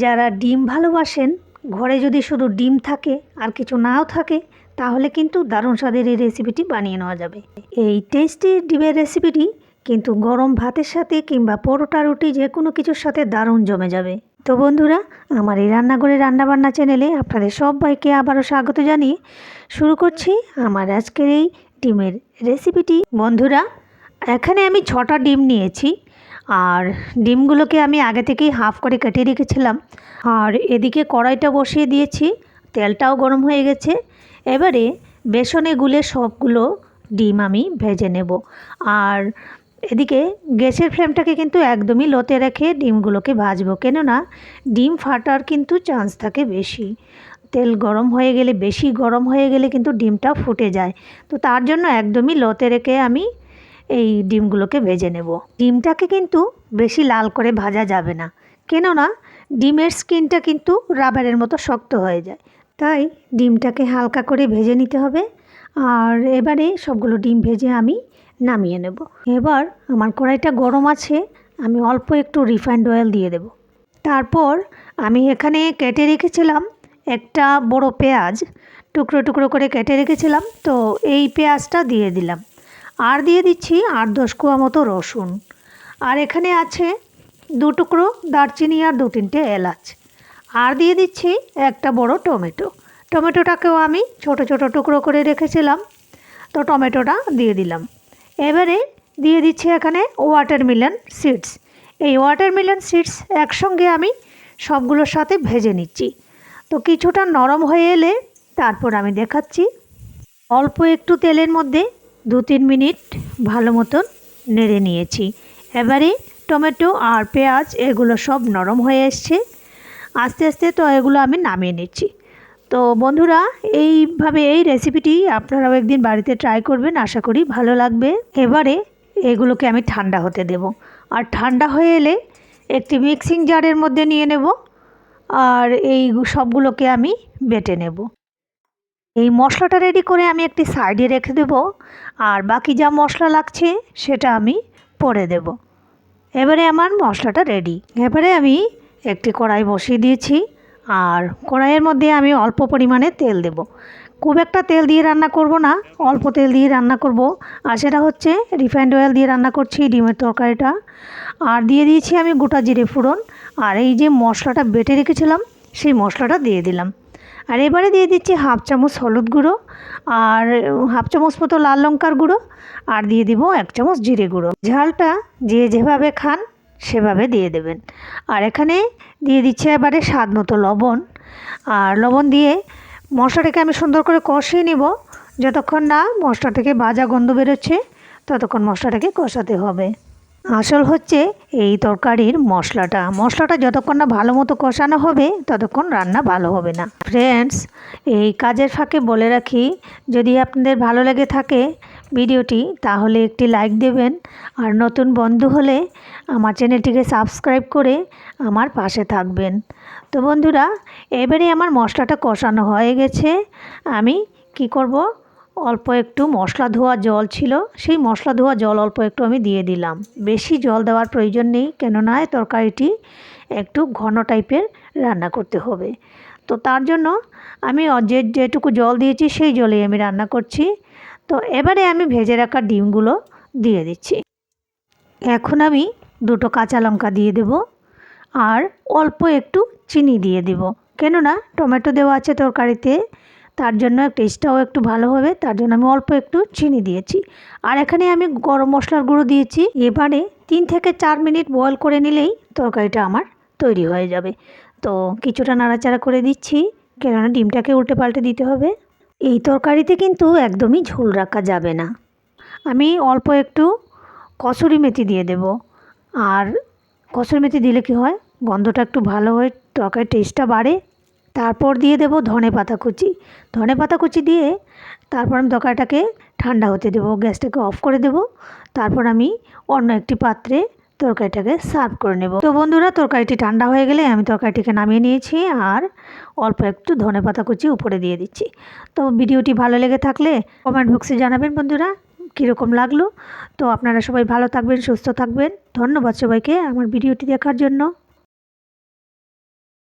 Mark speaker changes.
Speaker 1: যারা ডিম ভালোবাসেন, ঘরে যদি শুধু ডিম থাকে আর কিছু নাও থাকে, তাহলে কিন্তু দারুণ স্বাদের এই রেসিপিটি বানিয়ে নেওয়া যাবে। এই টেস্টি ডিমের রেসিপিটি কিন্তু গরম ভাতের সাথে কিংবা পরোটা, রুটি যে কোনো কিছুর সাথে দারুণ জমে যাবে। তো বন্ধুরা, আমার এই রান্নাঘরে রান্নাবান্না চ্যানেলে আপনাদের সবাইকে আবারও স্বাগত জানিয়ে শুরু করছি আমার আজকের এই ডিমের রেসিপিটি বন্ধুরা, এখানে আমি ছটা ডিম নিয়েছি। আর ডিমগুলোকে আমি আগে থেকেই হাফ করে কেটে রেখেছিলাম। আর এদিকে কড়াইটা বসিয়ে দিয়েছি, তেলটাও গরম হয়ে গেছে। এবারে বেসনে গুলে সবগুলো ডিম আমি ভেজে নেব। আর এদিকে গ্যাসের ফ্লেমটাকে কিন্তু একদমই লোতে রেখে ডিমগুলোকে ভাজবো, কেননা ডিম ফাটার কিন্তু চান্স থাকে বেশি। তেল গরম হয়ে গেলে, বেশি গরম হয়ে গেলে কিন্তু ডিমটা ফুটে যায়। তো তার জন্য একদমই লোতে রেখে আমি এই ডিমগুলোকে ভেজে নেব। ডিমটাকে কিন্তু বেশি লাল করে ভাজা যাবে না। কেননা ডিমের স্কিনটা কিন্তু রাবারের মতো শক্ত হয়ে যায়। তাই ডিমটাকে হালকা করে ভেজে নিতে হবে। আর এবারে সবগুলো ডিম ভেজে আমি নামিয়ে নেব। এবার আমার কড়াইটা গরম আছে, আমি অল্প একটু রিফাইন্ড অয়েল দিয়ে দেব। তারপর আমি এখানে কেটে রেখেছিলাম একটা বড় পেঁয়াজ। টুকরো টুকরো করে কেটে রেখেছিলাম, তো এই পেঁয়াজটা দিয়ে দিলাম। আর দিয়ে দিচ্ছি আট দশ কোয়া মতো রসুন। আর এখানে আছে দু টুকরো দারচিনি আর দু তিনটে এলাচ। আর দিয়ে দিচ্ছি একটা বড় টমেটো। টমেটোটাকেও আমি ছোট ছোট টুকরো করে রেখেছিলাম, তো টমেটোটা দিয়ে দিলাম। এবারে দিয়ে দিচ্ছি এখানে ওয়াটারমেলন সিডস এই ওয়াটারমেলন সিডস একসঙ্গে আমি সবগুলোর সাথে ভেজে নিচ্ছি। তো কিছুটা নরম হয়ে এলে তারপর আমি দেখাচ্ছি। অল্প একটু তেলের মধ্যে দু তিন মিনিট ভালো মতন নেড়ে নিয়েছি। এবারে টমেটো আর পেঁয়াজ এগুলো সব নরম হয়ে এসছে। আস্তে আস্তে তো এগুলো আমি নামিয়ে নিচ্ছি। তো বন্ধুরা, এইভাবে এই রেসিপিটি আপনারাও একদিন বাড়িতে ট্রাই করবেন, আশা করি ভালো লাগবে। এবারে এগুলোকে আমি ঠান্ডা হতে দেব। আর ঠান্ডা হয়ে এলে একটি মিক্সিং জারের মধ্যে নিয়ে নেব। আর এই সবগুলোকে আমি বেটে নেব। এই মশলাটা রেডি করে আমি একটি সাইডে রেখে দেব। আর বাকি যা মশলা লাগছে, সেটা আমি পরে দেব। এবারে আমার মশলাটা রেডি এবারে আমি একটি কড়াই বসিয়ে দিয়েছি। আর কড়াইয়ের মধ্যে আমি অল্প পরিমাণে তেল দেব। খুব একটা তেল দিয়ে রান্না করব না, অল্প তেল দিয়ে রান্না করব। আর সেটা হচ্ছে রিফাইন্ড অয়েল দিয়ে রান্না করছি, ডিমের তরকারিটা। আর দিয়ে দিয়েছি আমি গোটা জিরে ফোড়ন। আর এই যে মশলাটা বেটে রেখেছিলাম, সেই মশলাটা দিয়ে দিলাম। আর এবারে দিয়ে দিচ্ছি হাফ চামচ হলুদ গুঁড়ো আর হাফ চামচ মতো লাল লঙ্কার গুঁড়ো আর দিয়ে দিব এক চামচ জিরে গুঁড়ো। ঝালটা যে যেভাবে খান সেভাবে দিয়ে দেবেন। আর এখানে দিয়ে দিচ্ছে এবারে স্বাদ মতো লবণ। আর লবণ দিয়ে মশলাটাকে আমি সুন্দর করে কষিয়ে নেব। যতক্ষণ না মশলা থেকে ভাজা গন্ধ বেরোচ্ছে, ততক্ষণ মশলাটাকে কষাতে হবে। আসল হচ্ছে এই তরকারির মশলাটা। মশলাটা যতক্ষণ না ভালো মতো কষানো হবে, ততক্ষণ রান্না ভালো হবে না। ফ্রেন্ডস এই কাজের ফাঁকে বলে রাখি, যদি আপনাদের ভালো লেগে থাকে ভিডিওটি, তাহলে একটি লাইক দেবেন। আর নতুন বন্ধু হলে আমার চ্যানেলটিকে সাবস্ক্রাইব করে আমার পাশে থাকবেন। তো বন্ধুরা, এবারে আমার মশলাটা কষানো হয়ে গেছে। আমি কি করব? অল্প একটু মশলা ধোয়া জল ছিল, সেই মশলা ধোয়া জল অল্প একটু আমি দিয়ে দিলাম। বেশি জল দেওয়ার প্রয়োজন নেই, কেননা তরকারিটি একটু ঘন টাইপের রান্না করতে হবে। তো তার জন্য আমি যে যেটুকু জল দিয়েছি, সেই জলেই আমি রান্না করছি। তো এবারে আমি ভেজে রাখা ডিমগুলো দিয়ে দিচ্ছি। এখন আমি দুটো কাঁচা লঙ্কা দিয়ে দেব আর অল্প একটু চিনি দিয়ে দেব। কেননা টমেটো দেওয়া আছে তরকারিতে তার জন্য টেস্টটাও একটু ভালো হবে, তার জন্য আমি অল্প একটু চিনি দিয়েছি। আর এখানে আমি গরম মশলার গুঁড়ো দিয়েছি, এবারে তিন থেকে চার মিনিট বয়েল করে নিলেই তরকারিটা আমার তৈরি হয়ে যাবে। তো কিছুটা নাড়াচাড়া করে দিচ্ছি, কেননা ডিমটাকে উল্টে পাল্টে দিতে হবে। এই তরকারিতে কিন্তু একদমই ঝোল রাখা যাবে না। আমি অল্প একটু কসুরি মেথি দিয়ে দেব। আর কসুরি মেথি দিলে কি হয়, গন্ধটা একটু ভালো হয় তরকারির টেস্টটা বাড়ে তারপর দিয়ে দেবো ধনে পাতা কুচি। ধনে পাতা কুচি দিয়ে তারপর আমি তরকারিটাকে ঠান্ডা হতে দেবো, গ্যাসটাকে অফ করে দেবো। তারপর আমি অন্য একটি পাত্রে তরকারিটাকে সার্ভ করে নেব। তো বন্ধুরা, তরকারিটি ঠান্ডা হয়ে গেলে আমি তরকারিটিকে নামিয়ে নিয়েছি আর অল্প একটু ধনে পাতা কুচি উপরে দিয়ে দিচ্ছি। তো ভিডিওটি ভালো লেগে থাকলে কমেন্ট বক্সে জানাবেন বন্ধুরা, কীরকম লাগল। তো আপনারা সবাই ভালো থাকবেন, সুস্থ থাকবেন। ধন্যবাদ সবাইকে আমার ভিডিওটি দেখার জন্য।